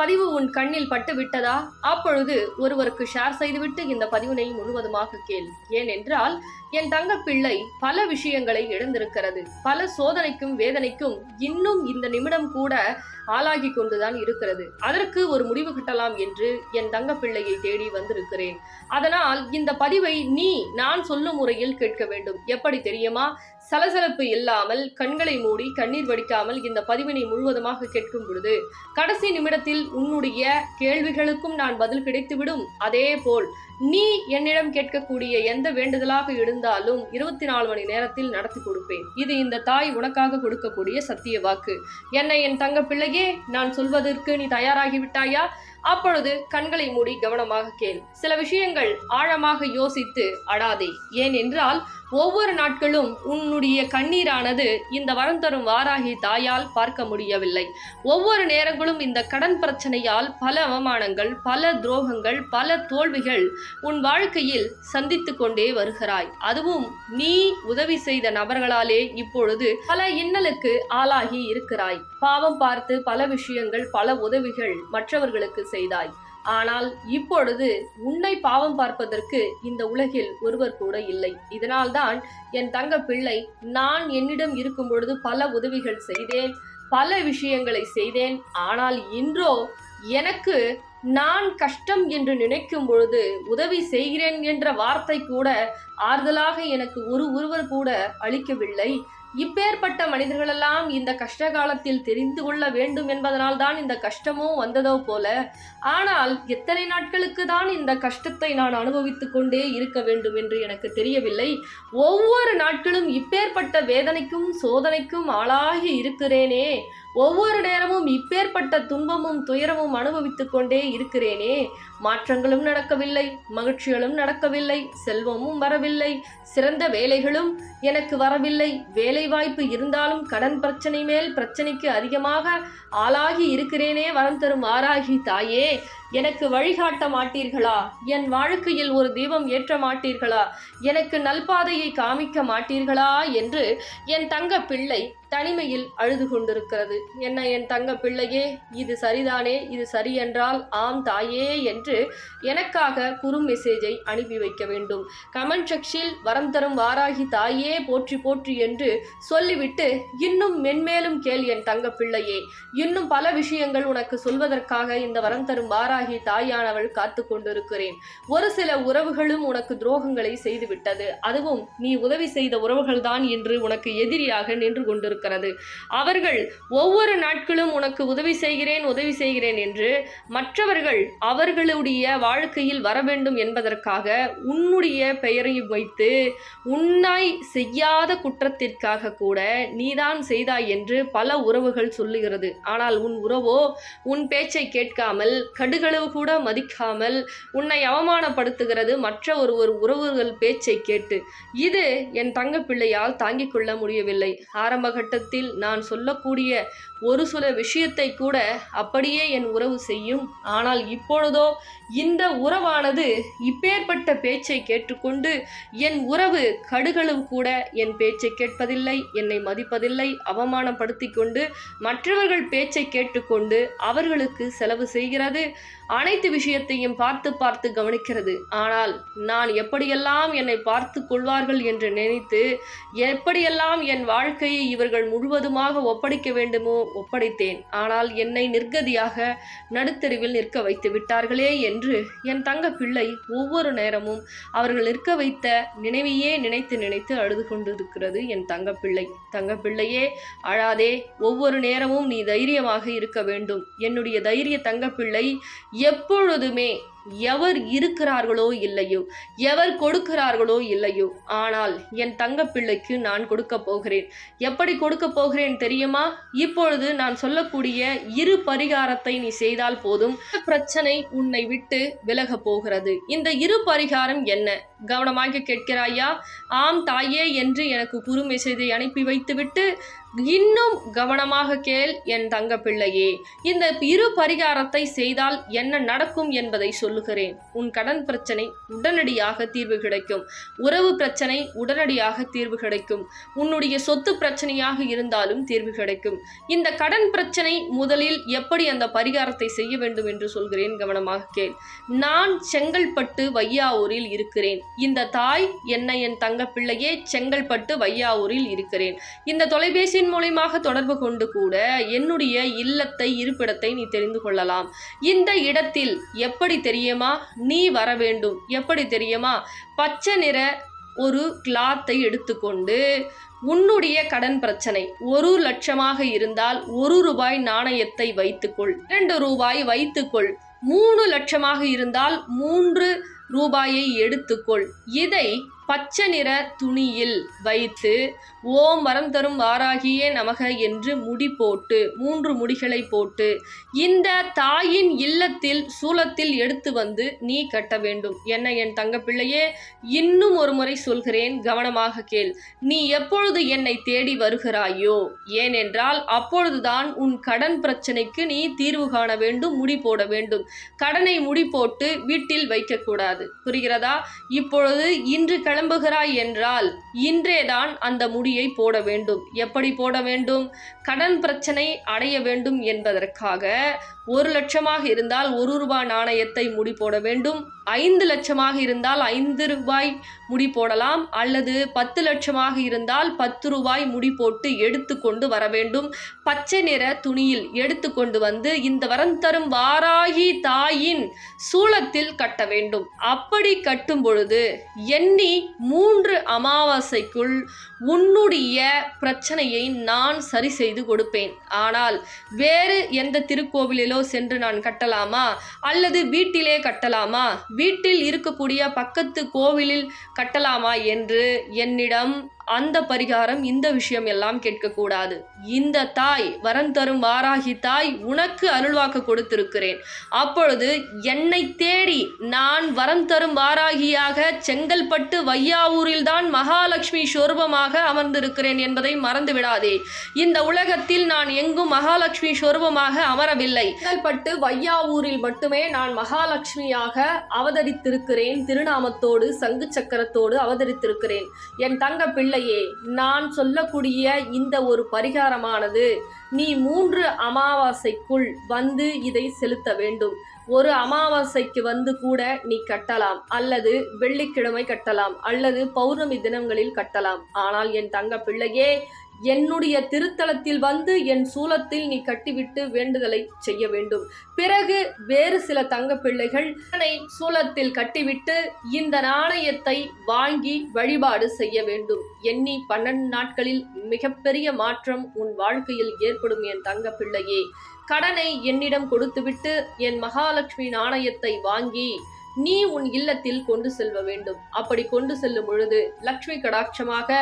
பதிவு உன் கண்ணில் பட்டு விட்டதா அப்பொழுது ஒருவருக்கு ஷேர் செய்துவிட்டு இந்த பதிவினை முழுவதுமாக கேள். ஏனென்றால் என் தங்க பிள்ளை பல விஷயங்களை இழந்திருக்கிறது பல சோதனைக்கும் வேதனைக்கும் இன்னும் இந்த நிமிடம் கூட ஆளாகி கொண்டுதான் இருக்கிறது. அதற்கு ஒரு முடிவு கட்டலாம் என்று என் தங்க பிள்ளையை தேடி வந்திருக்கிறேன். அதனால் இந்த பதிவை நீ நான் சொல்லும் முறையில் கேட்க வேண்டும். எப்படி தெரியுமா? சலசலப்பு இல்லாமல் கண்களை மூடி கண்ணீர் வடிக்காமல் இந்த பதிவினை முழுவதுமாக கேட்கும் பொழுது கடைசி நிமிடத்தில் உன்னுடைய கேள்விகளுக்கும் நான் பதில் கிடைத்துவிடும். அதே போல் நீ என்னிடம் கேட்கக்கூடிய எந்த வேண்டுதலாக இருந்தாலும் இருபத்தி நாலு மணி நேரத்தில் நடத்தி கொடுப்பேன். இது இந்த தாய் உனக்காக கொடுக்கக்கூடிய சத்திய வாக்கு. என்னை என் தங்க பிள்ளையே நான் சொல்வதற்கு நீ தயாராகி விட்டாயா? அப்பொழுது கண்களை மூடி கவனமாக கேள். சில விஷயங்கள் ஆழமாக யோசித்து அடாதே. ஏனென்றால் ஒவ்வொரு நாட்களும் உன்னுடைய கண்ணீரானது இந்த வரம் தரும் வாராகி தாயால் பார்க்க முடியவில்லை. ஒவ்வொரு நேரங்களும் இந்த கடன் பிரச்சனையால் பல அவமானங்கள் பல துரோகங்கள் பல தோல்விகள் உன் வாழ்க்கையில் சந்தித்து கொண்டே வருகிறாய். அதுவும் நீ உதவி செய்த நபர்களாலே இப்பொழுது பல இன்னலுக்கு ஆளாகி இருக்கிறாய். பாவம் பார்த்து பல விஷயங்கள் பல உதவிகள் மற்றவர்களுக்கு செய்தாய். ஆனால் இப்பொழுது உன்னை பாவம் பார்ப்பதற்கு இந்த உலகில் ஒருவர் கூட இல்லை. இதனால்தான் என் தங்க பிள்ளை நான் என்னிடம் இருக்கும் பொழுது பல உதவிகள் செய்தேன் பல விஷயங்களை செய்தேன். ஆனால் இன்றோ எனக்கு நான் கஷ்டம் என்று நினைக்கும் பொழுது உதவி செய்கிறேன் என்ற வார்த்தை கூட ஆறுதலாக எனக்கு ஒரு ஒருவர் கூட அளிக்கவில்லை. இப்பேற்பட்ட மனிதர்களெல்லாம் இந்த கஷ்ட காலத்தில் தெரிந்து கொள்ள வேண்டும் என்பதனால் தான் இந்த கஷ்டமோ வந்ததோ போல. ஆனால் எத்தனை நாட்களுக்கு தான் இந்த கஷ்டத்தை நான் அனுபவித்து கொண்டே இருக்க வேண்டும் என்று எனக்கு தெரியவில்லை. ஒவ்வொரு நாட்களும் இப்பேற்பட்ட வேதனைக்கும் சோதனைக்கும் ஆளாகி இருக்கிறேனே. ஒவ்வொரு நேரமும் இப்பேற்பட்ட துன்பமும் துயரமும் அனுபவித்து கொண்டே இருக்கிறேனே. மாற்றங்களும் நடக்கவில்லை மகிழ்ச்சிகளும் நடக்கவில்லை செல்வமும் வரவில்லை சிறந்த வேலைகளும் எனக்கு வரவில்லை. வேலை வாய்ப்பு இருந்தாலும் கடன் பிரச்சனை மேல் பிரச்சனைக்கு அதிகமாக ஆளாகி இருக்கிறேனே வரம் தரும் ஆராகி தாயே. எனக்கு வழிகாட்ட மாட்டீர்களா? என் வாழ்க்கையில் ஒரு தீபம் ஏற்ற மாட்டீர்களா? எனக்கு நல்பாதையை காமிக்க மாட்டீர்களா? என்று என் தங்க பிள்ளை தனிமையில் அழுது கொண்டிருக்கிறது. என்ன என் தங்க பிள்ளையே இது சரிதானே? இது சரி என்றால் ஆம் தாயே என்று எனக்காக குறு மெசேஜை அனுப்பி வைக்க வேண்டும். கமெண்ட் செக்ஷில் வரம் தரும் வாராகி தாயே போற்றி போற்றி என்று சொல்லிவிட்டு இன்னும் மென்மேலும் கேள் என் தங்க பிள்ளையே. இன்னும் பல விஷயங்கள் உனக்கு சொல்வதற்காக இந்த வரம் தரும் வாராகி தாயானவள் காத்து கொண்டிருக்கிறேன் ஒரு சில உறவுகளும் உனக்கு துரோகங்களை செய்துவிட்டது. அதுவும் நீ உதவி செய்த உறவுகள்தான் இன்று உனக்கு எதிரியாக நின்று கொண்டிருக்கிறது. அவர்கள் ஒவ்வொரு நாட்களும் உனக்கு உதவி செய்கிறேன் உதவி செய்கிறேன் என்று மற்றவர்கள் அவர்களுடைய வாழ்க்கையில் வர வேண்டும் என்பதற்காக உன்னுடைய பெயரையும் வைத்து உன்னாய் செய்யாத குற்றத்திற்காக கூட நீதான் செய்தாய் என்று பல உறவுகள் சொல்லுகிறது. ஆனால் உன் உறவோ உன் பேச்சை கேட்காமல் கடுக கடுகளவு கூட மதிக்காமல் உன்னை அவமானப்படுத்துகிறது மற்ற ஒரு ஒரு உறவுகள் பேச்சை கேட்டு. இது என் தங்க பிள்ளையால் தாங்கிக் கொள்ள முடியவில்லை. ஆரம்ப கட்டத்தில் நான் சொல்லக்கூடிய ஒரு சில விஷயத்தை கூட அப்படியே என் உறவு செய்யும். ஆனால் இப்பொழுதோ இந்த உறவானது இப்பேற்பட்ட பேச்சை கேட்டுக்கொண்டு என் உறவு கடுகளவு கூட என் பேச்சை கேட்பதில்லை என்னை மதிப்பதில்லை அவமானப்படுத்தி கொண்டு மற்றவர்கள் பேச்சை கேட்டுக்கொண்டு அவர்களுக்கு செலவு செய்கிறது. அனைத்து விஷயத்தையும் பார்த்து பார்த்து கவனிக்கிறது. ஆனால் நான் எப்படியெல்லாம் என்னை பார்த்து கொள்வார்கள் என்று நினைத்து எப்படியெல்லாம் என் வாழ்க்கையை இவர்கள் முழுவதுமாக ஒப்படைக்க வேண்டுமோ ஒப்படைத்தேன். ஆனால் என்னை நிர்கதியாக நடுத்தெருவில் நிற்க வைத்து விட்டார்களே என்று என் தங்க பிள்ளை ஒவ்வொரு நேரமும் அவர்கள் நிற்க வைத்த நினைவையே நினைத்து நினைத்து அழுது கொண்டிருக்கிறது என் தங்கப்பிள்ளை தங்கப்பிள்ளையே அழாதே ஒவ்வொரு நேரமும் நீ தைரியமாக இருக்க வேண்டும். என்னுடைய தைரிய தங்கப்பிள்ளை எப்பொழுதுமே எவர் இருக்கிறார்களோ இல்லையோ எவர் கொடுக்கிறார்களோ இல்லையோ ஆனால் என் தங்க பிள்ளைக்கு நான் கொடுக்க போகிறேன். எப்படி கொடுக்க போகிறேன் தெரியுமா? இப்பொழுது நான் சொல்லக்கூடிய இரு பரிகாரத்தை நீ செய்தால் போதும். பிரச்சனை உன்னை விட்டு விலக போகிறது. இந்த இரு பரிகாரம் என்ன? கவனமாக கேட்கிறாயா? ஆம் தாயே என்று எனக்கு குறு மெசேஜை அனுப்பி வைத்துவிட்டு இன்னும் கவனமாக கேள் என் தங்க பிள்ளையே. இந்த இரு பரிகாரத்தை செய்தால் என்ன நடக்கும் என்பதை சொல்லுகிறேன். உன் கடன் பிரச்சனை உடனடியாக தீர்வு கிடைக்கும். உறவு பிரச்சனை உடனடியாக தீர்வு கிடைக்கும். உன்னுடைய சொத்து பிரச்சனையாக இருந்தாலும் தீர்வு கிடைக்கும். இந்த கடன் பிரச்சனை முதலில் எப்படி அந்த பரிகாரத்தை செய்ய வேண்டும் என்று சொல்கிறேன் கவனமாக கேள். நான் செங்கல்பட்டு வையாவூரில் இருக்கிறேன். இந்த தாய் என்னை என் தங்க பிள்ளையே செங்கல்பட்டு வையாவூரில் இருக்கிறேன். இந்த தொலைபேசி தொலைபேசியின் மூலியமாக தொடர்பு கொண்டு கூட என்னுடைய இல்லத்தை இருப்பிடத்தை நீ தெரிந்து கொள்ளலாம். இந்த இடத்தில் எப்படி தெரியுமா? நீ வர வேண்டும். எப்படி தெரியுமா? பச்சை நிற ஒரு கிளாத்தை எடுத்துக்கொண்டு உன்னுடைய கடன் பிரச்சனை. ஒரு லட்சமாக இருந்தால் ஒரு ரூபாய் நாணயத்தை வைத்துக்கொள். இரண்டு ரூபாய் வைத்துக்கொள். மூணு லட்சமாக இருந்தால் மூன்று ரூபாயை எடுத்துக்கொள். இதை பச்சை நிற துணியில் வைத்து ஓம் வரம் தரும் வாராகியே நமக என்று முடி போட்டு மூன்று முடிகளை போட்டு இந்த தாயின் இல்லத்தில் சூலத்தில் எடுத்து வந்து நீ கட்ட வேண்டும். என்ன என் தங்கப்பிள்ளையே இன்னும் ஒரு முறை சொல்கிறேன் கவனமாக கேள். நீ எப்பொழுது என்னை தேடி வருகிறாயோ? ஏனென்றால் அப்பொழுதுதான் உன் கடன் பிரச்சனைக்கு நீ தீர்வு காண வேண்டும் முடி போட வேண்டும். கடனை முடி போட்டு வீட்டில் வைக்கக்கூடாது. புரிகிறதா? இப்பொழுது இன்று கிளம்புகிறாய் என்றால் இன்றேதான் அந்த முடியை போட வேண்டும். எப்படி போட வேண்டும்? கடன் பிரச்சனை அடைய வேண்டும் என்பதற்காக ஒரு லட்சமாக இருந்தால் ஒரு ரூபாய் நாணயத்தை முடி போட வேண்டும். ஐந்து லட்சமாக இருந்தால் ஐந்து ரூபாய் முடி போடலாம். அல்லது பத்து லட்சமாக இருந்தால் பத்து ரூபாய் முடி போட்டு எடுத்து கொண்டு வர வேண்டும். பச்சை நிற துணியில் எடுத்து கொண்டு வந்து இந்த வரம் தரும் வாராகி தாயின் சூளத்தில் கட்ட வேண்டும். அப்படி கட்டும் பொழுது எண்ணி மூன்று அமாவாசைக்குள் உன்னுடைய பிரச்சனையை நான் சரி செய்து கொடுப்பேன். ஆனால் வேறு எந்த திருக்கோவிலிலும் திருக்கோவிலிலோ சென்று நான் கட்டலாமா? அல்லது வீட்டிலே கட்டலாமா? வீட்டில் இருக்கக்கூடிய பக்கத்து கோவிலில் கட்டலாமா என்று என்னிடம் அந்த பரிகாரம் இந்த விஷயம் எல்லாம் கேட்கக்கூடாது. இந்த தாய் வரம் தரும் வாராகி தாய் உனக்கு அருள்வாக்கு கொடுத்திருக்கிறேன். அப்பொழுது என்னை தேடி நான் வரம் தரும் வாராகியாக செங்கல்பட்டு வையாவூரில் தான் மகாலட்சுமி சொரூபமாக அமர்ந்திருக்கிறேன் என்பதை மறந்து விடாதே இந்த உலகத்தில் நான் எங்கும் மகாலட்சுமி சொரூபமாக அமரவில்லை. செங்கல்பட்டு வையாவூரில் மட்டுமே நான் மகாலட்சுமியாக அவதரித்திருக்கிறேன். திருநாமத்தோடு சங்கு சக்கரத்தோடு அவதரித்திருக்கிறேன். என் தங்க பிள்ளையே நான் சொல்லக்கூடிய இந்த ஒரு பரிகாரமானது நீ மூன்று அமாவாசைக்குள் வந்து இதை செலுத்த வேண்டும். ஒரு அமாவாசைக்கு வந்து கூட நீ கட்டலாம் அல்லது வெள்ளிக்கிழமை கட்டலாம் அல்லது பௌர்ணமி தினங்களில் கட்டலாம். ஆனால் என் தங்க பிள்ளையே என்னுடைய திருத்தலத்தில் வந்து என் சூலத்தில் நீ கட்டிவிட்டு வேண்டுதலை செய்ய வேண்டும். பிறகு வேறு சில தங்க பிள்ளைகள் இதனை சூலத்தில் கட்டிவிட்டு இந்த நாணயத்தை வாங்கி வழிபாடு செய்ய வேண்டும். எண்ணி பன்னெண்டு நாட்களில் மிகப்பெரிய மாற்றம் உன் வாழ்க்கையில் ஏற்படும் என் தங்க பிள்ளையே. கடனை என்னிடம் கொடுத்துவிட்டு என் மகாலட்சுமி நாணயத்தை வாங்கி நீ உன் இல்லத்தில் கொண்டு செல்ல வேண்டும். அப்படி கொண்டு செல்லும் பொழுது லக்ஷ்மி கடாட்சமாக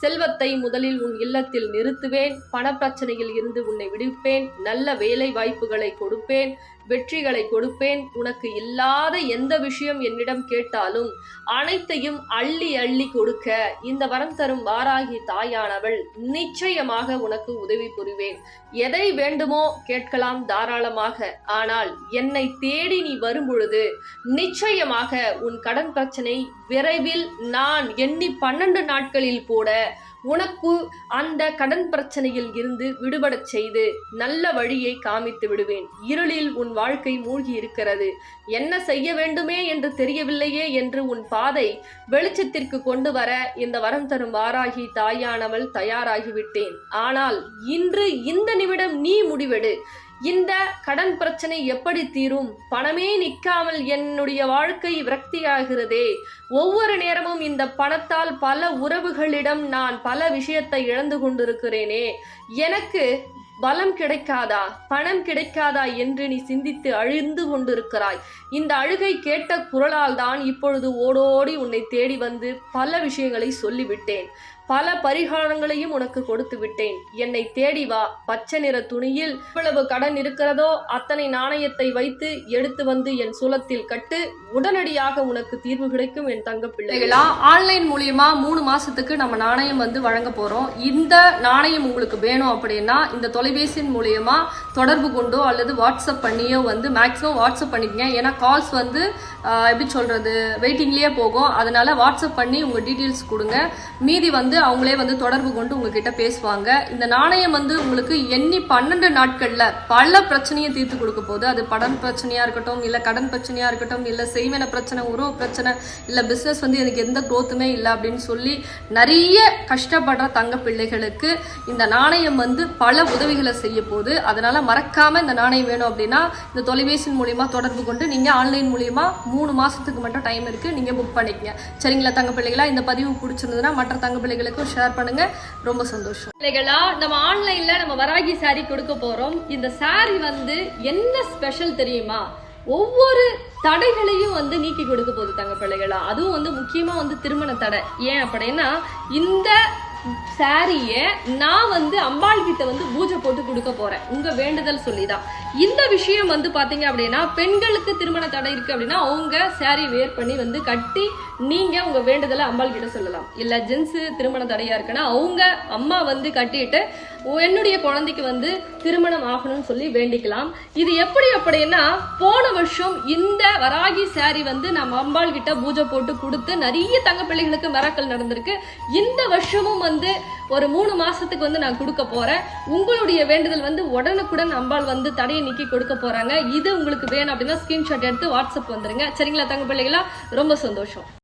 செல்வத்தை முதலில் உன் இல்லத்தில் நிறுத்துவேன் பணப்பிரச்சனையில் இருந்து உன்னை விடுவிப்பேன் நல்ல வேலை வாய்ப்புகளை கொடுப்பேன் வெற்றிகளை கொடுப்பேன். உனக்கு இல்லாத எந்த விஷயம் என்னிடம் கேட்டாலும் அனைத்தையும் அள்ளி அள்ளி கொடுக்க இந்த வரம் தரும் வாராகி தாயானவள் நிச்சயமாக உனக்கு உதவி புரிவேன். எதை வேண்டுமோ கேட்கலாம் தாராளமாக ஆனால் என்னை தேடி நீ வரும்பொழுது நிச்சயமாக உன் கடன் பிரச்சனை விரைவில் நான் எண்ணி பன்னெண்டு நாட்களில் போட உனக்கு அந்த கடன் பிரச்சனையில் இருந்து விடுபடச் செய்து நல்ல வழியை காமித்து விடுவேன். இருளில் உன் வாழ்க்கை மூழ்கி இருக்கிறது. என்ன செய்ய வேண்டுமே என்று தெரியவில்லையே என்று உன் பாதை வெளிச்சத்திற்கு கொண்டு வர இந்த வரம் தரும் வாராகி தாயானவள் தயாராகிவிட்டேன். ஆனால் இன்று இந்த நிமிடம் நீ முடிவெடு. இந்த கடன் பிரச்சனை எப்படி தீரும்? பணமே நிற்காமல் என்னுடைய வாழ்க்கை விரக்தியாகிறதே. ஒவ்வொரு நேரமும் இந்த பணத்தால் பல உறவுகளிடம் நான் பல விஷயத்தை இழந்து கொண்டிருக்கிறேனே. எனக்கு பலம் கிடைக்காதா? பணம் கிடைக்காதா என்று நீ சிந்தித்து அழிந்து கொண்டிருக்கிறாய். இந்த அழுகை கேட்ட குரலால் தான் இப்பொழுது ஓடோடி உன்னை தேடி வந்து பல விஷயங்களை சொல்லிவிட்டேன். பல பரிகாரங்களையும் உனக்கு கொடுத்து விட்டேன். என்னை தேடி வா. பச்சை நிற துணியில் இவ்வளவு கடன் இருக்கிறதோ அத்தனை நாணயத்தை வைத்து எடுத்து வந்து என் சுலத்தில் கட்டு. உடனடியாக உனக்கு தீர்வு கிடைக்கும் என் தங்க பிள்ளைகளா. ஆன்லைன் மூலியமா மூணு மாசத்துக்கு நம்ம நாணயம் வந்து வழங்க போறோம். இந்த நாணயம் உங்களுக்கு வேணும் அப்படின்னா இந்த தொலைபேசியின் மூலியமா தொடர்பு கொண்டோ அல்லது வாட்ஸ்அப் பண்ணியோ வந்து மேக்ஸிமம் வாட்ஸ்அப் பண்ணிக்கங்க. ஏன்னா கால்ஸ் வந்து எப்படி சொல்றது வெயிட்டிங்லயே போகும். அதனால வாட்ஸ்அப் பண்ணி உங்க டீட்டெயில்ஸ் கொடுங்க. மீதி வந்து அவங்களே வந்து தொடர்பு கொண்டு உங்ககிட்ட பேசுவாங்க. இந்த நாணயம் வந்து உங்களுக்கு எண்ணி பன்னெண்டு நாட்கள்ல பல பிரச்சனையை தீர்த்து கொடுக்க போகுது. அது படன் பிரச்சனையா இருக்கட்டும் இல்ல கடன் பிரச்சனையா இருக்கட்டும் இல்ல செய்வன பிரச்சனை உறவு பிரச்சனை இல்ல பிசினஸ் வந்து எனக்கு எந்த குரோத்துமே இல்லை அப்படின்னு சொல்லி நிறைய கஷ்டப்படுற தங்க பிள்ளைகளுக்கு இந்த நாணயம் வந்து பல உதவிகளை செய்ய போகுது. அதனால மறக்காம இந்த நாணயம் வேணும் அப்படின்னா இந்த தொலைபேசியின் மூலியமா தொடர்பு கொண்டு நீங்க ஆன்லைன் மூலியமா மூணு மாசத்துக்கு மட்டும் டைம் இருக்கு நீங்க புக் பண்ணிக்கங்க. சரிங்களா தங்க பிள்ளைகளா? இந்த பதிவு பிடிச்சிருந்ததுன்னா மற்ற தங்க நண்பர்களுக்கும் ஷேர் பண்ணுங்க. ரொம்ப சந்தோஷம். பிள்ளைகளா நம்ம ஆன்லைன்ல நம்ம வராகி சாரி கொடுக்க போறோம். இந்த சாரி வந்து என்ன ஸ்பெஷல் தெரியுமா? ஒவ்வொரு தடைகளையும் வந்து நீக்கி கொடுக்க போகுது தங்க பிள்ளைகளா. அதுவும் வந்து முக்கியமா வந்து திருமண தடை. ஏன் அப்படின்னா இந்த சாரியை நான் வந்து அம்பாள் கிட்ட வந்து பூஜை போட்டு கொடுக்க போறேன். உங்க வேண்டுதல் சொல்லிதான். இந்த விஷயம் வந்து பாத்தீங்க அப்படின்னா பெண்களுக்கு திருமண தடை இருக்கு அப்படின்னா அவங்க சாரி வேர் பண்ணி வந்து கட்டி நீங்க உங்க வேண்டுதலை அம்பாள் கிட்ட சொல்லலாம். இல்ல ஜென்ஸ் திருமண தடையா இருக்குன்னா அவங்க அம்மா வந்து கட்டிட்டு என்னுடைய குழந்தைக்கு வந்து திருமணம் ஆகணும்னு சொல்லி வேண்டிக்கலாம். இது எப்படி அப்படின்னா போன வருஷம் இந்த வராகி சாரி வந்து நம்ம அம்பாள் கிட்ட பூஜை போட்டு கொடுத்து நிறைய தங்க பிள்ளைகளுக்கு மிராக்கள் நடந்திருக்கு. இந்த வருஷமும் வந்து ஒரு மூணு மாசத்துக்கு வந்து நான் கொடுக்க போறேன். உங்களுடைய வேண்டுதல் வந்து உடனுக்குடன் அம்பாள் வந்து தடையை நீக்கி கொடுக்க போறாங்க. இது உங்களுக்கு வேணும் அப்படின்னா ஸ்கிரீன்ஷாட் எடுத்து வாட்ஸ்அப் வந்துருங்க. சரிங்களா தங்க பிள்ளைகளா? ரொம்ப சந்தோஷம்.